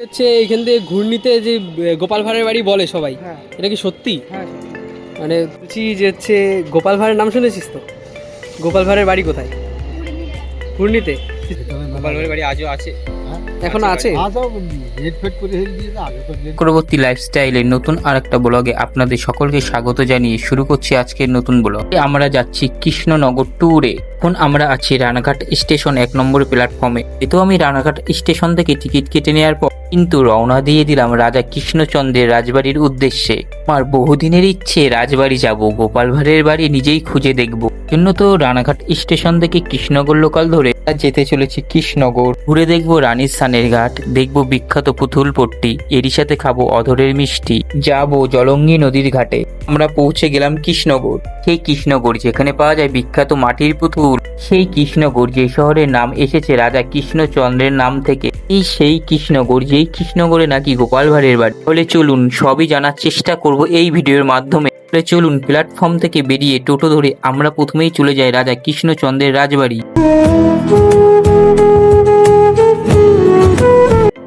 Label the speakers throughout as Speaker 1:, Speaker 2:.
Speaker 1: হচ্ছে এখান থেকে ঘূর্ণিতে যে গোপাল ভাঁড়ের বাড়ি বলে সবাই
Speaker 2: হ্যাঁ।
Speaker 1: এটা কি সত্যি?
Speaker 2: হ্যাঁ
Speaker 1: মানে বলছি যে হচ্ছে গোপাল ভাঁড়ের নাম শুনেছিস তো? গোপাল ভাঁড়ের বাড়ি কোথায়? ঘূর্ণিতে।
Speaker 3: গোপাল ভাঁড়ের বাড়ি আজও আছে।
Speaker 1: এখনও আছে?
Speaker 4: চক্রবর্তী লাইফস্টাইলের নতুন আরেকটা ব্লগে আপনাদের সকলকে স্বাগত জানিয়ে শুরু করছি আজকের নতুন ব্লগ আমরা যাচ্ছি কৃষ্ণনগর ট্যুরে এখন আমরা আছি রানাঘাট স্টেশন এক নম্বর প্ল্যাটফর্মে এতো আমি রানাঘাট স্টেশন থেকে টিকিট কেটে নেওয়ার পর কিন্তু রওনা দিয়ে দিলাম রাজা কৃষ্ণচন্দ্রের রাজবাড়ির উদ্দেশ্যে। আমার বহুদিনের ইচ্ছে রাজবাড়ি যাব গোপাল ভাঁড়ের বাড়ি নিজেই খুঁজে দেখব। জন্য তো রানাঘাট স্টেশন থেকে কৃষ্ণনগর লোকাল ধরে যেতে চলেছি কৃষ্ণনগর ঘুরে দেখব রানীর সানের ঘাট, দেখব বিখ্যাত পুতুল পট্টি, এরই সাথে খাব অধরের মিষ্টি। যাব জলঙ্গি নদীর ঘাটে। আমরা পৌঁছে গেলাম কৃষ্ণনগর সেই কৃষ্ণনগর যেখানে পাওয়া যায় বিখ্যাত মাটির পুতুল। সেই কৃষ্ণনগর যে শহরের নাম এসেছে রাজা কৃষ্ণচন্দ্রের নাম থেকে। এই সেই কৃষ্ণনগর যেই কৃষ্ণনগরে নাকি গোপাল ভাঁড়ের বাড়ি। বলে চলুন সবই জানার চেষ্টা করব এই ভিডিওর মাধ্যমে। তাহলে চলুন প্ল্যাটফর্ম থেকে বেরিয়ে টোটো ধরে আমরা প্রথমেই চলে যাই রাজা কৃষ্ণচন্দ্রের রাজবাড়ি।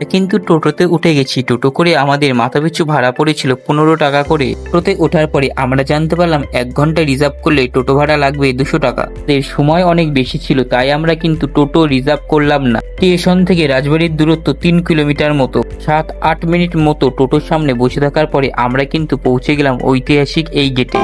Speaker 4: কিন্তু টোটোতে উঠে গেছি। টোটো করে আমাদের মাথাপিছু ভাড়া পড়েছিল পনেরো টাকা করে। টোটোতে ওঠার পরে আমরা জানতে পারলাম এক ঘণ্টা রিজার্ভ করলে টোটো ভাড়া লাগবে দুশো টাকা। এর সময় অনেক বেশি ছিল, তাই আমরা কিন্তু টোটো রিজার্ভ করলাম না। স্টেশন থেকে রাজবাড়ির দূরত্ব তিন কিলোমিটার মতো। সাত, আট মিনিট মতো টোটোর সামনে বসে থাকার পরে আমরা কিন্তু পৌঁছে গেলাম ঐতিহাসিক এই গেটে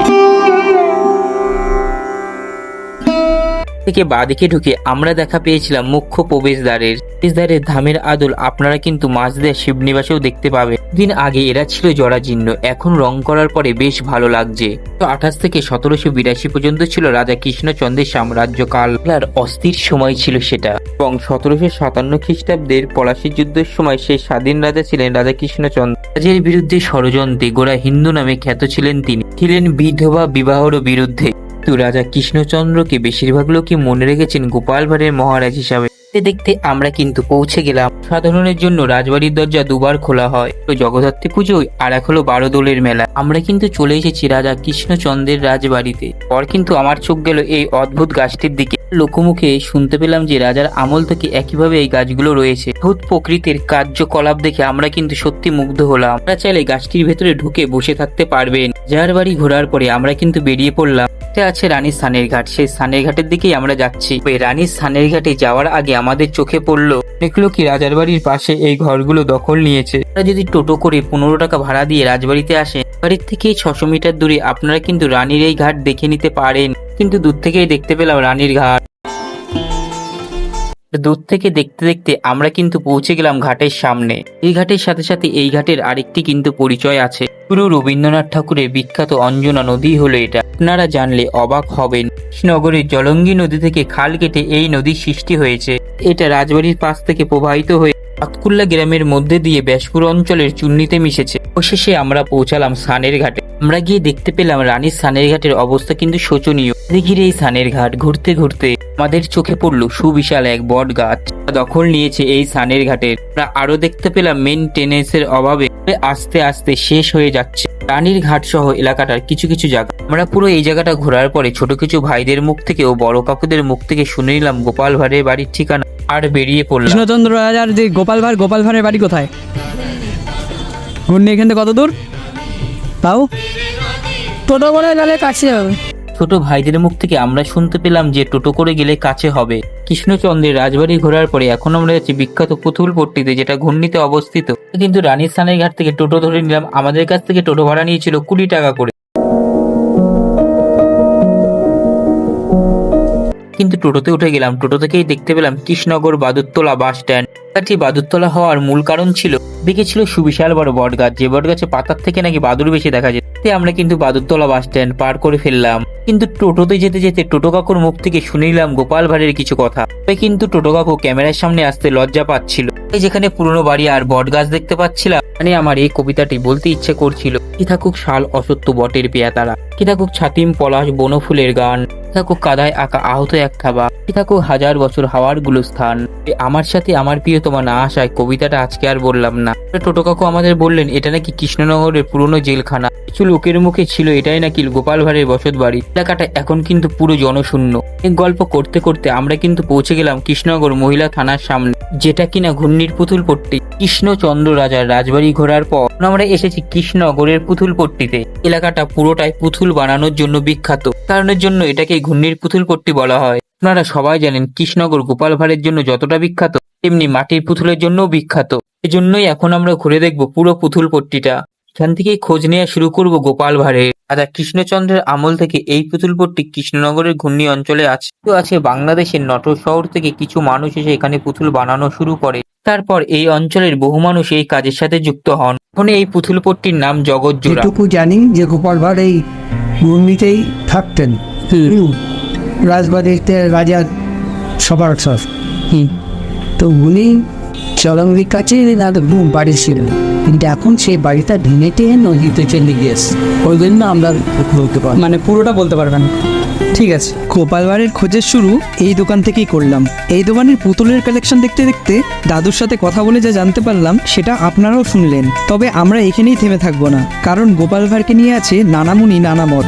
Speaker 4: থেকে বাদিকে ঢুকে আমরা দেখা পেয়েছিলাম মুখ্য প্রবেশদ্বারের। প্রবেশদ্বারের ধামের আদল আপনারা কিন্তু মাঝদের শিবনিবাসেও দেখতে পাবেন। দিন আগে এরা ছিল জরাজীর্ণ, এখন রং করার পরে বেশ ভালো লাগছে। তো আঠাশ থেকে সতেরোশো বিরাশি পর্যন্ত ছিল রাজা কৃষ্ণচন্দ্রের সাম্রাজ্যকাল আর অস্থির সময় ছিল সেটা। এবং সতেরোশো সাতান্ন খ্রিস্টাব্দের পলাশী যুদ্ধের সময় সেই স্বাধীন রাজা ছিলেন রাজা কৃষ্ণচন্দ্র। রাজের বিরুদ্ধে ষড়যন্ত্রে গোড়া হিন্দু নামে খ্যাত ছিলেন তিনি। ছিলেন বিধবা বিবাহর বিরুদ্ধে। কিন্তু রাজা কৃষ্ণচন্দ্রকে বেশিরভাগ লোকই মনে রেখেছেন গোপাল ভাঁড়ের মহারাজ হিসাবে। দেখতে আমরা কিন্তু পৌঁছে গেলাম। সাধারণের জন্য রাজবাড়ির দরজা দুবার খোলা হয়। তো জগদ্ধাত্রী পুজোয় আর এক হলো বারো দোলের মেলা। আমরা কিন্তু চলে এসেছি রাজা কৃষ্ণচন্দ্রের রাজবাড়িতে। পর কিন্তু আমার চোখ গেল এই অদ্ভুত গাছটির দিকে। লোকমুখে শুনতে পেলাম যে রাজার আমল থেকে একইভাবে এই গাছগুলো রয়েছে। ভূত প্রকৃতির কার্যকলাপ দেখে আমরা কিন্তু সত্যি মুগ্ধ হলাম। আমরা চাইলে গাছটির ভেতরে ঢুকে বসে থাকতে পারবেন। যার বাড়ি ঘোরার পরে আমরা কিন্তু বেরিয়ে পড়লাম। তে আছে রানীর সানের ঘাট সেই সানের ঘাটের দিকেই আমরা যাচ্ছি। ওই রানীর সানের ঘাটে যাওয়ার আগে আমাদের চোখে পড়ল, দেখল কি রাজার বাড়ির পাশে এই ঘরগুলো দখল নিয়েছে। আপনারা যদি টোটো করে পনেরো টাকা ভাড়া দিয়ে রাজবাড়িতে আসেন বাড়ির থেকে ছশো মিটার দূরে আপনারা কিন্তু রানীর এই ঘাট দেখে নিতে পারেন। কিন্তু দূর থেকেই দেখতে পেলাম রানীর ঘাট। দূর থেকে দেখতে দেখতে আমরা কিন্তু পৌঁছে গেলাম ঘাটের সামনে। এই ঘাটের সাথে সাথে এই ঘাটের আরেকটি কিন্তু পরিচয় আছে। পুরো রবীন্দ্রনাথ ঠাকুরের বিখ্যাত অঞ্জনা নদী হলো এটা। আপনারা জানলে অবাক হবেন। নগরের জলঙ্গি নদী থেকে খাল কেটে এই নদীর সৃষ্টি হয়েছে। এটা রাজবাড়ির পাশ থেকে প্রবাহিত হয়ে আতকুল্লা গ্রামের মধ্যে দিয়ে ব্যাসপুর অঞ্চলের চুন্নিতে মিশেছে। অবশেষে আমরা পৌঁছালাম সানের ঘাটে। আমরা গিয়ে দেখতে পেলাম রানীর সানের ঘাটের অবস্থা কিন্তু শোচনীয়। ঘিরে এই সানের ঘাট ঘুরতে ঘুরতে আমাদের চোখে পড়ল সুবিশাল এক বট গাছ। দখল নিয়েছে এই সানের ঘাটের আমরা আরও দেখতে পেলাম মেনটেনেন্সের অভাবে আস্তে আস্তে শেষ হয়ে যাচ্ছে রানীর ঘাট সহ এলাকাটার কিছু কিছু জায়গা। আমরা পুরো এই জায়গাটা ঘোরার পরে ছোট কিছু ভাইদের মুখ থেকে ও বড় কাকুদের মুখ থেকে শুনে নিলাম গোপাল ভাঁড়ের বাড়ির ঠিকানা। আর বেরিয়ে পড়লাম।
Speaker 2: কৃষ্ণচন্দ্র রাজার যে গোপাল ভাঁড় গোপাল ভাঁড়ের বাড়ি কোথায়? ঘূর্ণি এখান থেকে কত দূর? তাও?
Speaker 5: টোটো করে গেলে কাছে হবে।
Speaker 4: ছোট ভাইদের মুখ থেকে আমরা শুনতে পেলাম যে টোটো করে গেলে কাছে হবে। কৃষ্ণচন্দ্রের রাজবাড়ি ঘোরার পরে এখন আমরা যাচ্ছি বিখ্যাত পুতুল পট্টিতে যেটা ঘূর্ণিতে অবস্থিত। কিন্তু রানীর স্থানের ঘাট থেকে টোটো ধরে নিলাম। আমাদের কাছ থেকে টোটো ভাড়া নিয়েছিল কুড়ি টাকা করে। কিন্তু টোটোতে উঠে গেলাম। টোটো থেকেই দেখতে পেলাম কৃষ্ণনগর বাদুরতলা বাস স্ট্যান্ড। গাছটি বাদুরতলা হওয়ার মূল কারণ ছিল দিকে ছিল সুবিশাল বড় বট গাছ যে বট গাছে পাতার থেকে নাকি বাদুর বেশি দেখা যেত তাই আমরা কিন্তু বাদুরতলা বাস স্ট্যান্ড পার করে ফেললাম। কিন্তু টোটোতে যেতে যেতে টোটো কাকুর মুখ থেকে শুনে নিলাম গোপাল ভাঁড়ের কিছু কথা। কিন্তু টোটো কাকু ক্যামেরার সামনে আসতে লজ্জা পাচ্ছিল। যেখানে পুরনো বাড়ি আর বট গাছ দেখতে পাচ্ছিলাম মানে আমার এই কবিতাটি বলতে ইচ্ছে করছিল, কি থাকুক শাল অসত্য বটের পেয়া তারা কি থাকুক ছাতিম পলাশ বনফুলের গান থাকুক কাদায় আঁকা আহত এক খাবা কি হাজার বছর হাওয়ারগুলো স্থান আমার সাথে আমার প্রিয় তোমার না আসায় কবিতাটা আজকে আর বললাম না। টোটো কাকু আমাদের বললেন, এটা নাকি কৃষ্ণনগরের পুরনো জেলখানা। কিছু লোকের মুখে ছিল এটাই নাকি গোপাল ভাঁড়ের বসত বাড়ি এলাকাটা এখন কিন্তু পুরো জনশূন্য। গল্প করতে করতে আমরা কিন্তু পৌঁছে গেলাম কৃষ্ণনগর মহিলা থানার সামনে, যেটা কিনা ঘূর্ণির পুতুল পট্টি। কৃষ্ণচন্দ্র রাজার রাজবাড়ি ঘোরার পর আমরা এসেছি কৃষ্ণনগরের পুতুল পট্টিতে। এলাকাটা পুরোটাই পুতুল বানানোর জন্য বিখ্যাত। কারণের জন্য এটাকে ঘূর্ণির পুতুল পট্টি বলা হয়। আপনারা সবাই জানেন কৃষ্ণনগর গোপাল ভাঁড়ের জন্য যতটা বিখ্যাত, তেমনি মাটির পুতুলের জন্যও বিখ্যাত। এজন্যই এখন আমরা ঘুরে দেখব পুরো পুতুল পট্টিটা। এখান থেকেই খোঁজ নেওয়া শুরু করব গোপাল ভাঁড়ের। রাজা কৃষ্ণচন্দ্রের আমল থেকে এই পুতুল পট্টি কৃষ্ণনগরের ঘূর্ণি অঞ্চলে আছে। তো আছে বাংলাদেশের নটর শহর থেকে কিছু মানুষ এসে এখানে পুতুল বানানো শুরু করে। তারপর এই অঞ্চলের বহু মানুষ এই কাজের সাথে যুক্ত হন। এখন এই পুতুল পট্টির নাম জগৎজোড়া
Speaker 6: যেটুকু জানি যে গোপাল ভাঁড় এই ঘূর্ণিতেই থাকতেন। রাজবাড়িতে রাজা সবার সব তো উনি চলঙ্গির কাছে বাড়ি ছিল কিন্তু এখন সেই বাড়িটা ভেঙেতে নদীতে চলে গিয়েছে। ওই জন্য আমরা বলতে পারি
Speaker 2: মানে পুরোটা বলতে পারবেন ঠিক আছে। গোপাল ভাঁড়ের খোঁজের শুরু এই দোকান থেকেই করলাম। এই দোকানের পুতুলের কালেকশন দেখতে দেখতে দাদুর সাথে কথা বলে যা জানতে পারলাম সেটা আপনারাও শুনলেন। তবে আমরা এখানেই থেমে থাকব না কারণ গোপাল ভাঁড়কে নিয়ে আছে নানামুনি নানা মত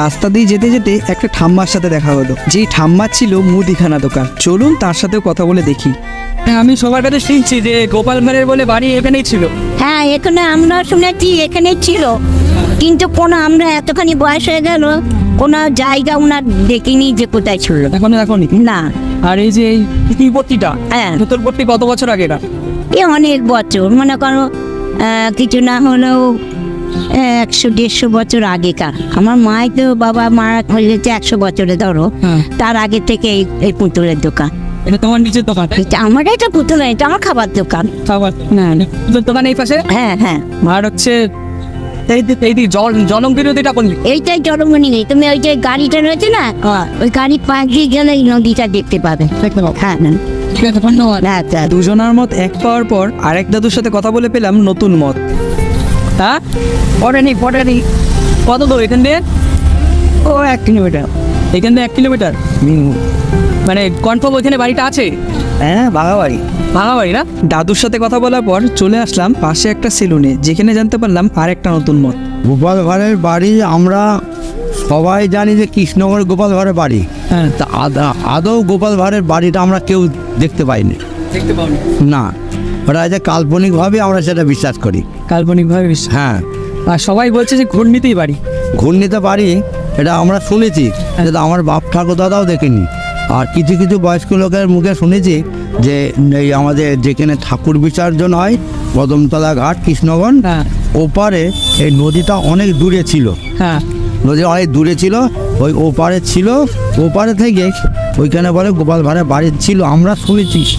Speaker 2: রাস্তা দিয়ে যেতে যেতে একটা ঠাম্মার সাথে দেখা হলো। যেই ঠাম্মার ছিল মুদিখানা দোকান। চলুন তার সাথেও কথা বলে দেখি। আমি সবার কাছে শুনছি যে গোপাল ভাঁড়ের বলে বাড়ি এখানেই ছিল।
Speaker 5: হ্যাঁ এখানে আমরা শুনেছি এখানে ছিল। কিন্তু কোনো আমরা এতখানি বয়স হয়ে গেল কোনো জায়গা ওনার দেখিনি যে কোথায় ছিল।
Speaker 2: এখনও এখনই
Speaker 5: না।
Speaker 2: আর এই যে পট্টিটা
Speaker 5: হ্যাঁ।
Speaker 2: ভেতর পট্টি কত বছর আগে আগেটা
Speaker 5: এ অনেক বছর মনে করো কিছু না হলেও একশো দেড়শো বছর আগেকার। আমার মাই তো বাবা মারা হয়েছে একশো বছরে ধরো।
Speaker 2: হ্যাঁ।
Speaker 5: তার আগে থেকে এই পুতুলের দোকান।
Speaker 2: এটা তোমার নিজের দোকান
Speaker 5: এটা আমার এটা না, এটা আমার খাবার দোকান।
Speaker 2: খাবার তোর দোকান এই পাশে?
Speaker 5: হ্যাঁ হ্যাঁ।
Speaker 2: আর হচ্ছে?
Speaker 5: এইটাই নেই তুমি ওই যে গাড়িটা রয়েছে না ওই গাড়ি পাশ দিয়ে গেলে নদীটা দেখতে পাবে। হ্যাঁ হ্যাঁ আচ্ছা।
Speaker 2: দুজনার মত এক পাওয়ার পর আরেক দাদুর সাথে কথা বলে পেলাম নতুন মত। হ্যাঁ? পড়েনি পড়েনি কত দূর এখান দিয়ে?
Speaker 6: ও এক কিলোমিটার।
Speaker 2: এখান থেকে এক কিলোমিটার? মানে কনফার্ম ওইখানে বাড়িটা আছে?
Speaker 6: হ্যাঁ বাঘা বাড়ি।
Speaker 2: ভাঙা বাড়ি না? দাদুর সাথে কথা বলার পর চলে আসলাম পাশে একটা সেলুনে যেখানে জানতে পারলাম আর একটা নতুন মত।
Speaker 7: গোপাল ভাঁড়ের বাড়ি আমরা সবাই জানি যে কৃষ্ণনগর গোপাল ভাঁড়ের বাড়ি।
Speaker 2: হ্যাঁ
Speaker 7: তা আদা- আদৌ গোপাল ভাঁড়ের বাড়িটা আমরা কেউ দেখতে পাইনি।
Speaker 2: দেখতে পাবো
Speaker 7: না ওটা যে কাল্পনিকভাবে আমরা সেটা বিশ্বাস করি।
Speaker 2: কাল্পনিকভাবে বিশ্বাস
Speaker 7: হ্যাঁ।
Speaker 2: আর সবাই বলছে যে ঘূর্ণিতেই বাড়ি।
Speaker 7: ঘূর্ণিতে বাড়ি এটা আমরা শুনেছি আমার বাপ ঠাকুর দাদাও দেখেনি। আর কিছু কিছু বয়স্ক লোকের মুখে শুনেছি যে এই আমাদের যেখানে ঠাকুর বিসর্জন হয় কদমতলা ঘাট কৃষ্ণগঞ্জ
Speaker 2: হ্যাঁ।
Speaker 7: ওপারে এই নদীটা অনেক দূরে ছিল।
Speaker 2: হ্যাঁ।
Speaker 7: নদী অনেক দূরে ছিল ওই ওপারে ছিল ওপারে থেকে ওইখানে বলে গোপাল ভাড়ের বাড়ি ছিল আমরা শুনেছি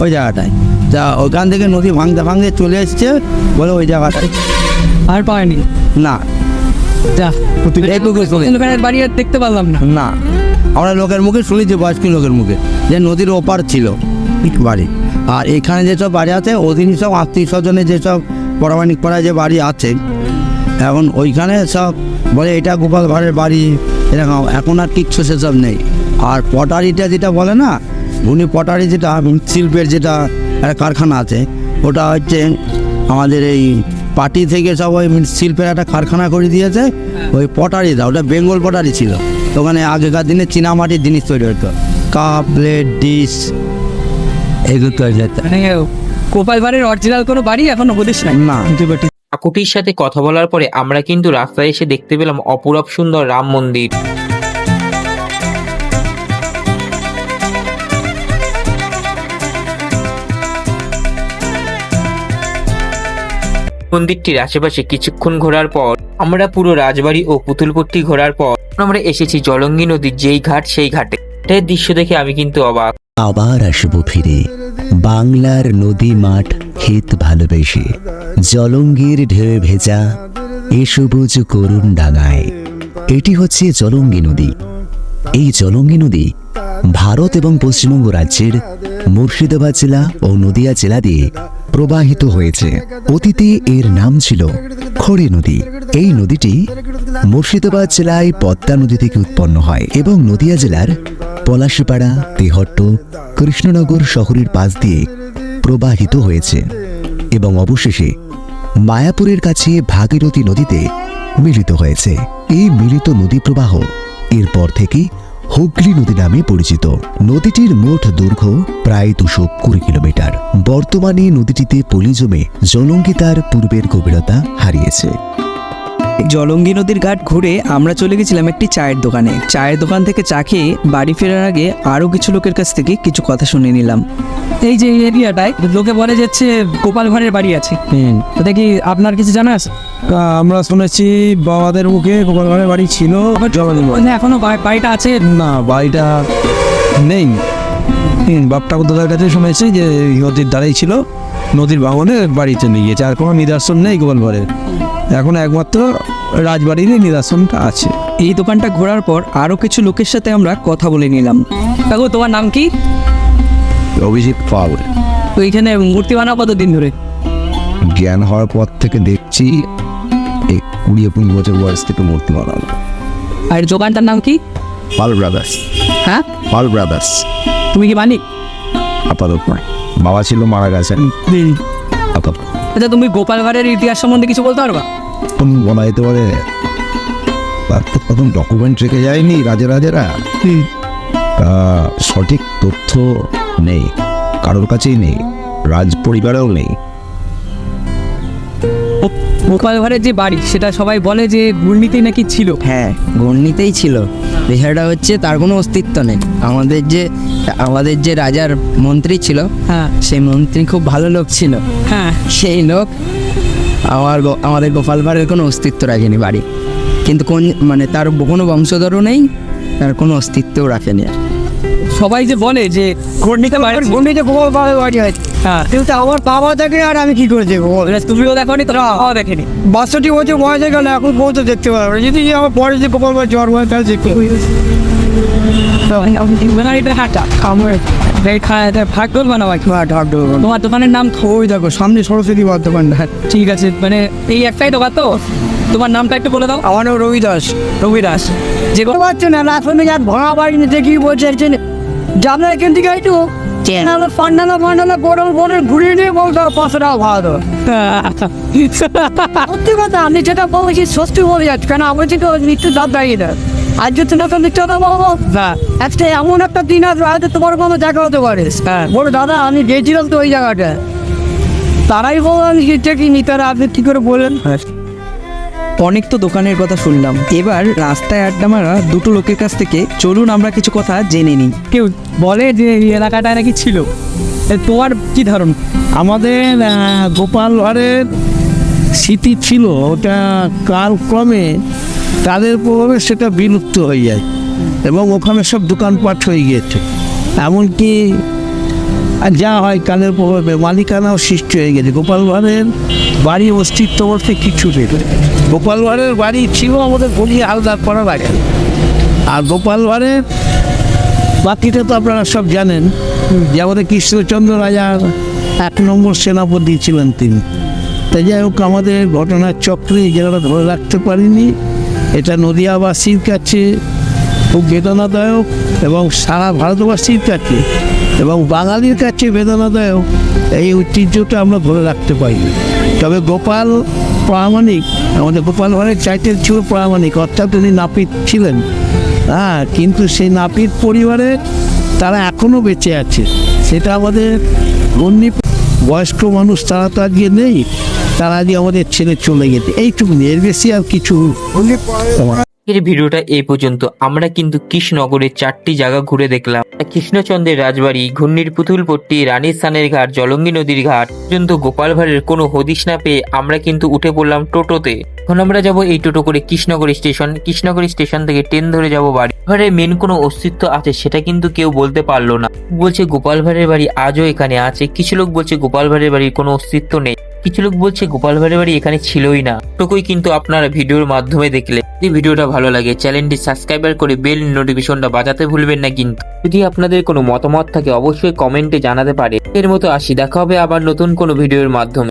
Speaker 7: ওই জায়গাটায়। তা ওইখান থেকে নদী ভাঙতে ভাঙতে চলে এসছে বলে ওই জায়গাটায়।
Speaker 2: আর পায়নি?
Speaker 7: না।
Speaker 2: যা।
Speaker 7: এইটুকু শুনে।
Speaker 2: বাড়ি আর দেখতে পারলাম না।
Speaker 7: না আমরা লোকের মুখে শুনেছি বয়স্ক লোকের মুখে। যে নদীর ওপার ছিল বাড়ি। আর এখানে যেসব বাড়ি আছে অধীন সব আত্মীয় স্বজনের যেসব পরামানিক পাড়ায় যে বাড়ি আছে এখন ওইখানে সব বলে এটা গোপাল ভাড়ের বাড়ি এরকম এখন আর কিচ্ছু সেসব নেই। আর পটারিটা যেটা বলে না উনি পটারি যেটা শিল্পের যেটা একটা কারখানা আছে ওটা হচ্ছে আমাদের এই পার্টি থেকে সব ওই শিল্পের একটা কারখানা করে দিয়েছে ওই পটারিটা ওটা বেঙ্গল পটারি ছিল। ওখানে আগেকার দিনে চীনামাটির জিনিস তৈরি হতো। কাপ প্লেট ডিশ এগুলো তৈরি হতো।
Speaker 2: মানে গোপাল ভাড়ের অরিজিনাল কোনো বাড়ি এখনও হদিস নাই?
Speaker 7: না।
Speaker 4: কাকুটির সাথে কথা বলার পরে আমরা কিন্তু রাস্তায় এসে দেখতে পেলাম অপূরব সুন্দর রাম মন্দির। মন্দিরটির আশেপাশে কিছুক্ষণ ঘোরার পর, আমরা পুরো রাজবাড়ি ও পুতুলপট্টি ঘোরার পর, আমরা এসেছি জলঙ্গি নদীর যেই ঘাট, সেই ঘাটে। দৃশ্য দেখে আমি কিন্তু অবাক।
Speaker 8: আবার আসব ফিরে। বাংলার নদী মাঠ ক্ষেত ভালোবেসে। জলঙ্গির ঢেউ ভেজা এ সবুজ করুণ ডাঙায়। এটি হচ্ছে জলঙ্গি নদী। এই জলঙ্গি নদী ভারত এবং পশ্চিমবঙ্গ রাজ্যের মুর্শিদাবাদ জেলা ও নদিয়া জেলা দিয়ে প্রবাহিত হয়েছে। অতীতে এর নাম ছিল খড়ি নদী। এই নদীটি মুর্শিদাবাদ জেলায় পদ্মা নদী থেকে উৎপন্ন হয় এবং নদিয়া জেলার পলাশিপাড়া, তেহট্ট, কৃষ্ণনগর শহরের পাশ দিয়ে প্রবাহিত হয়েছে এবং অবশেষে মায়াপুরের কাছে ভাগীরথী নদীতে মিলিত হয়েছে। এই মিলিত নদী প্রবাহ এরপর থেকে হুগলি নদী নামে পরিচিত। নদীটির মোট দৈর্ঘ্য প্রায় দুশো কুড়ি কিলোমিটার। বর্তমানে নদীটিতে পলি জমে জলঙ্গিতার পূর্বের গভীরতা হারিয়েছে।
Speaker 2: জলঙ্গি নদীর ঘাট ঘুরে আমরা চলে গেছিলাম একটি চায়ের দোকানে। চায়ের দোকান থেকে চা খেয়ে বাড়ি ফেরার আগে আরও কিছু লোকের কাছ থেকে কিছু কথা শুনে নিলাম। এই যে এরিয়াটায় লোকে বলে যাচ্ছে গোপাল ভাঁড়ের বাড়ি আছে। তো দেখি আপনার কিছু জানা আছে?
Speaker 7: আমরা শুনেছি বাবাদের মুখে গোপালগড়ের বাড়ি ছিল
Speaker 2: এখনও বাড়িটা আছে?
Speaker 7: না বাড়িটা নেই। হুম, বাপ ঠাকুরদার কাছে শুনেছি যে নদীর ধারেই ছিল নদীর ভাঙনে বাড়িতে নিয়ে গিয়েছে আর কোনো নিদর্শন নেই গোপালগড়ের এখন একমাত্র রাজবাড়িরই নিদর্শনটা আছে।
Speaker 2: এই দোকানটা ঘোরার পর আরও কিছু লোকের সাথে আমরা কথা বলে নিলাম। কাকু তোমার নাম কি?
Speaker 7: অভিজিৎ পাল।
Speaker 2: তো এইখানে মূর্তি বানাও কতদিন ধরে?
Speaker 7: জ্ঞান হওয়ার পর থেকে দেখছি এই কুড়ি পনেরো বছর বয়স থেকে মূর্তি বানানো
Speaker 2: আর দোকানটার নাম কি?
Speaker 7: পাল ব্রাদার্স।
Speaker 2: হ্যাঁ?
Speaker 7: পাল ব্রাদার্স।
Speaker 2: তুমি কি মালিক?
Speaker 7: আপাতত বাবা ছিল মারা গেছেন। আপাতত।
Speaker 2: আচ্ছা তুমি গোপাল ভাঁড়ের ইতিহাস সম্বন্ধে কিছু বলতে পারবা?
Speaker 7: কোন বলা যেতে পারে? তার তো প্রথম ডকুমেন্ট রেখে যায়নি রাজা রাজারা। তা সঠিক তথ্য নেই কারোর কাছেই নেই রাজ পরিবারেও নেই।
Speaker 2: গোপাল ভাঁড়ের যে বাড়ি সেটা সবাই বলে যে ঘূর্ণিতেই নাকি ছিল।
Speaker 6: হ্যাঁ ঘূর্ণিতেই ছিল। বিষয়টা হচ্ছে তার কোনো অস্তিত্ব নেই। আমাদের যে আমাদের যে রাজার মন্ত্রী ছিল
Speaker 2: হ্যাঁ।
Speaker 6: সেই মন্ত্রী খুব ভালো লোক ছিল।
Speaker 2: হ্যাঁ।
Speaker 6: সেই লোক আমার আমাদের গোপাল ভাঁড়ের কোনো অস্তিত্ব রাখেনি বাড়ি। কিন্তু কোন মানে তার কোনো বংশধরও নেই তার কোনো অস্তিত্বও রাখেনি
Speaker 2: সবাই যে বলে যে ঘূর্ণিতে।
Speaker 6: ঘূর্ণিতে গোপাল ভাঁড়ের বাড়ি হয়
Speaker 2: হ্যাঁ।
Speaker 6: কিন্তু আমার বাবা থাকে আর আমি কি করে দেখব
Speaker 2: এবার তুমিও দেখোনি
Speaker 6: বয়সে গেলে এখন পর্যন্ত দেখতে পারব যদি আমার পরে যে গোপাল জ্বর হয় তাহলে দেখতে হ্যাঁ।
Speaker 2: তোমার দোকানের নাম
Speaker 6: ওই দেখো সামনে সরস্বতী বর্ধমান
Speaker 2: ঠিক আছে মানে এই একটাই দোকান তো। তোমার নামটা একটু বলে দাও।
Speaker 6: আমার নাম রবি দাস
Speaker 2: রবি দাস যে কোনো
Speaker 6: পারছ না রাসনে যার ভাড়া বাড়ি নিতে কি বলছে একজন যাবে এখান থেকে একটু নাহলে ফান্ডালা ফান্ডালা গরম গরম ঘুরিয়ে নিয়ে বলতে হবে পাঁচশো টাকা ভাড়া দেবো সত্যি কথা আমি যেটা বলছি সত্যি বলে যাচ্ছি। কেন আমি থেকে মৃত্যুর দাঁত দাঁড়িয়ে দেয় আর যদি না তো মিথ্যা কথা বলব একটা এমন একটা দিন আসবে হয়তো তোমার কোনো দেখা হতে পারে। বলো দাদা আমি গেছিলাম তো ওই জায়গাটা তারাই বলো আমি দেখিনি তারা আপনি কি করে বলেন
Speaker 2: অনেক তো দোকানের কথা শুনলাম। এবার রাস্তায় আড্ডা মারা দুটো লোকের কাছ থেকে চলুন আমরা কিছু কথা জেনে নিই। কেউ বলে যে এই এলাকাটায় নাকি ছিল। এ, তোমার কি ধারণা?
Speaker 9: আমাদের আহ, গোপাল ভাঁড়ের স্মৃতি ছিল ওটা কালক্রমে তাদের প্রভাবে সেটা বিলুপ্ত হয়ে যায় এবং ওখানে সব দোকানপাট হয়ে গিয়েছে। এমনকি আর যা হয় কালের প্রভাবে মালিকানাও সৃষ্টি হয়ে গেছে। গোপাল ভাঁড়ের বাড়ি অস্তিত্ব বলতে কিছু নেই। গোপাল ভাঁড়ের বাড়ি ছিল আমাদের বলি আলাদা করা লাগে আর গোপাল ভাঁড়ের বাকিটা তো আপনারা সব জানেন যে আমাদের কৃষ্ণচন্দ্র রাজার এক নম্বর সেনাপতি ছিলেন তিনি। তাই যাই হোক, আমাদের ঘটনার চক্রে জায়গাটা ধরে রাখতে পারিনি। এটা নদিয়াবাসীর কাছে খুব বেদনাদায়ক এবং সারা ভারতবাসীর কাছে এবং বাঙালির কাছে বেদনাদায়ক। এই ঐতিহ্যটা আমরা ধরে রাখতে পারি তবে গোপাল প্রামাণিক, আমাদের গোপাল ভাঁড়ের চাইতে ছিল প্রামাণিক, অর্থাৎ তিনি নাপিত ছিলেন। হ্যাঁ কিন্তু সেই নাপিত পরিবারে তারা এখনও বেঁচে আছে। সেটা আমাদের অন্য বয়স্ক মানুষ তারা তো আজকে নেই, তারা আজকে আমাদের ছেলে চলে গেছে। এইটুকুনি, এর বেশি আর কিছু
Speaker 4: এর ভিডিওটা এই পর্যন্ত। আমরা কিন্তু কৃষ্ণনগরের চারটি জায়গা ঘুরে দেখলাম। কৃষ্ণচন্দ্রের রাজবাড়ি, ঘূর্ণির পুতুলপট্টি, রানীর স্থানের ঘাট, জলঙ্গি নদীর ঘাট। পর্যন্ত গোপাল ভাঁড়ের কোনো হদিশ না পেয়ে আমরা কিন্তু উঠে পড়লাম টোটোতে। এখন আমরা যাব এই টোটো করে কৃষ্ণনগর স্টেশন। কৃষ্ণনগর স্টেশন থেকে ট্রেন ধরে যাব বাড়ি। ভাড়ের মেন কোনো অস্তিত্ব আছে সেটা কিন্তু কেউ বলতে পারল না। বলছে গোপাল ভাঁড়ের বাড়ি আজও এখানে আছে। কিছু লোক বলছে গোপাল ভাঁড়ের বাড়ির কোনো অস্তিত্ব নেই। কিছু লোক বলছে গোপাল ভাড়ের বাড়ি এখানে ছিলই না। টুকুই কিন্তু আপনারা ভিডিওর মাধ্যমে দেখলে। যদি ভিডিওটা ভালো লাগে, চ্যানেলটি সাবস্ক্রাইবার করে বেল নোটিফিকেশনটা বাজাতে ভুলবেন না কিন্তু। যদি আপনাদের কোনো মতামত থাকে, অবশ্যই কমেন্টে জানাতে পারে। এর মতো আসি, দেখা হবে আবার নতুন কোনো ভিডিওর মাধ্যমে।